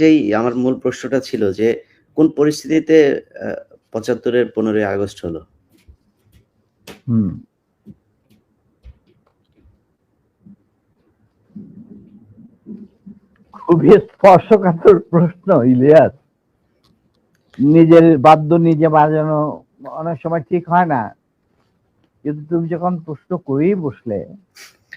যেই আমার মূল প্রশ্নটা ছিল যে কোন পরিস্থিতিতে পঁচাত্তরের পনেরোই আগস্ট হলো? খুবই স্পর্শকাতর প্রশ্ন, ইলিয়াস। নিজের বাদ্য নিজে বাজানো অনেক সময় ঠিক হয় না। কিন্তু তুমি যখন প্রশ্ন করেই বসলে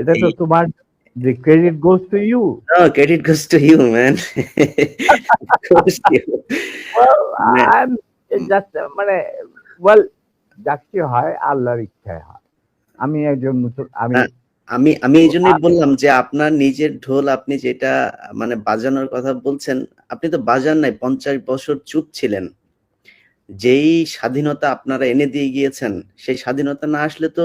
এটা তো তোমার the credit goes to you No, credit goes to you, man. goes to you. well Man. I'm just মানে well যাকে হয় আল্লাহর ইচ্ছায় হয় আমি একজন আমি আমি আমি এই জন্যই বললাম যে আপনার নিজের ঢোল আপনি যেটা মানে বাজানোর কথা বলছেন আপনি তো বাজান নাই পঞ্চাশ বছর চুপ ছিলেন যেই স্বাধীনতা আপনারা এনে দিয়ে গিয়েছেন সেই স্বাধীনতা না আসলে তো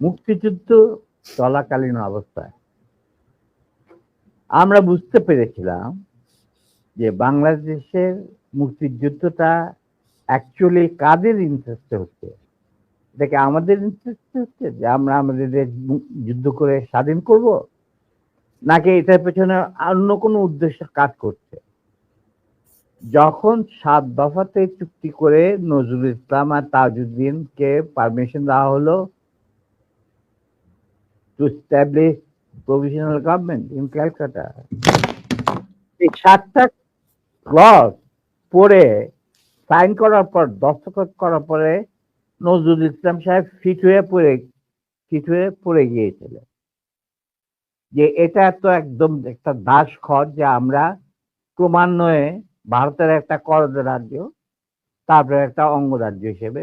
মুক্তিযুদ্ধ চলাকালীন অবস্থায়। আমরা বুঝতে পেরেছিলাম যে বাংলাদেশের মুক্তিযুদ্ধটা অ্যাকচুয়ালি কাদের ইন্টারেস্টে হচ্ছে? এটাকে আমাদের ইন্টারেস্টে হচ্ছে যে আমরা আমাদের দেশ যুদ্ধ করে স্বাধীন করব? নাকি এটার পেছনে অন্য কোনো উদ্দেশ্য কাজ করছে? যখন সাত দফাতে চুক্তি করে নজরুল ইসলাম আর তাজউদ্দিনকে পারমিশন দেওয়া হলো to establish provisional government in Calcutta এই সাতটা ক্লজ পড়ে সাইন করার পর, দস্তখত করার পরে নজরুল ইসলাম সাহেব ফিট হয়ে পড়ে, ফিট হয়ে পড়ে গিয়েছিলেন। যে এটা তো একদম একটা দাস খর যে আমরা ক্রমান্বয়ে ভারতের একটা করদ রাজ্য তারপরে একটা অঙ্গরাজ্য হিসেবে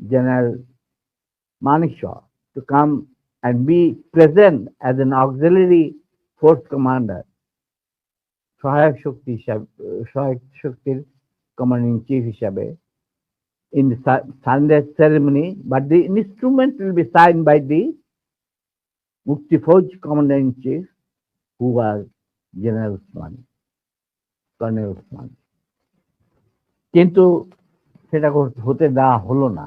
general Maneshaw to come and be present as an auxiliary force commander শক্তি হিসাবে সহায়ক শক্তির কমান্ডিং চিফ হিসাবে in the surrender ceremony, but the instrument will be signed by the Mukti Fauj commander in chief, who was General Usmani, Colonel Usmani. কিন্তু সেটা হতে দেওয়া হলো না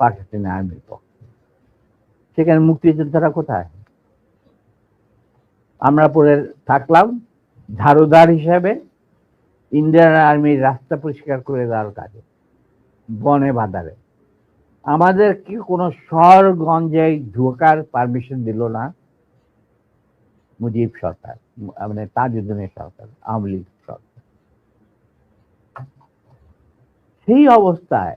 পাকিস্তানি আর্মির পক্ষে সেখানে মুক্তিযোদ্ধারা কোথায়? আমরা পরে থাকলাম, ঝাড়ুদার হিসাবে, ইন্ডিয়ান আর্মির রাস্তা পরিষ্কার করে দেওয়ার কাজে, বনে বাদারে আমাদের কি কোনো শহরগঞ্জে ঢোকার পারমিশন দিল না? মুজিব সরকার মানে তাজউদ্দিনের সরকার, আওয়ামী লীগ সরকার। সেই অবস্থায়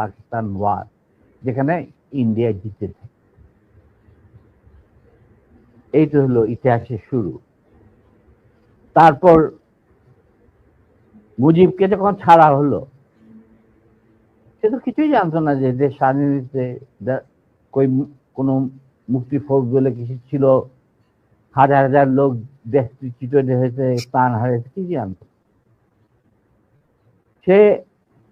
Pakistan war যেখানে ইন্ডিয়া জিতেছে এইটা হলো ইতিহাসের শুরু। তারপর মুজিবকে যখন ছাড়া হলো, সে তো কিছুই জানতো না যে দেশ স্বাধীন কই কোনো মুক্তি ফৌজ বলে কিছু ছিল, হাজার হাজার লোক দেশ হয়েছে, প্রাণ হারিয়েছে কি জানতো সে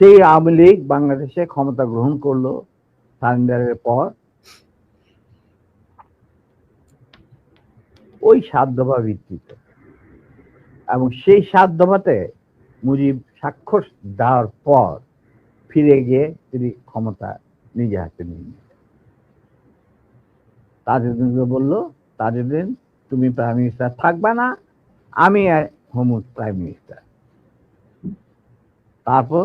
সেই আওয়ামী লীগ বাংলাদেশে ক্ষমতা গ্রহণ করল সারেন্ডারের পর। ওই সাত দফা ভিত্তিতে এবং সেই সাত দফাতে মুজিব স্বাক্ষর দেওয়ার পর ফিরে গিয়ে তিনি ক্ষমতা নিজে হাতে নিয়ে নিলেন। বলল, তাজউদ্দিন, তুমি প্রাইম মিনিস্টার থাকবা না, আমি হোম প্রাইম মিনিস্টার তারপর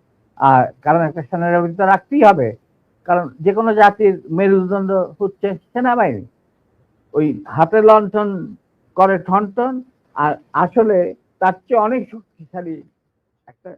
আর কারণ একটা সেনাবাহিনী তো রাখতেই হবে। কারণ যে কোনো জাতির মেরুদণ্ড হচ্ছে সেনাবাহিনী। ওই হাতে লণ্ঠন করে ঠনঠন, আর আসলে তার চেয়ে অনেক শক্তিশালী একটা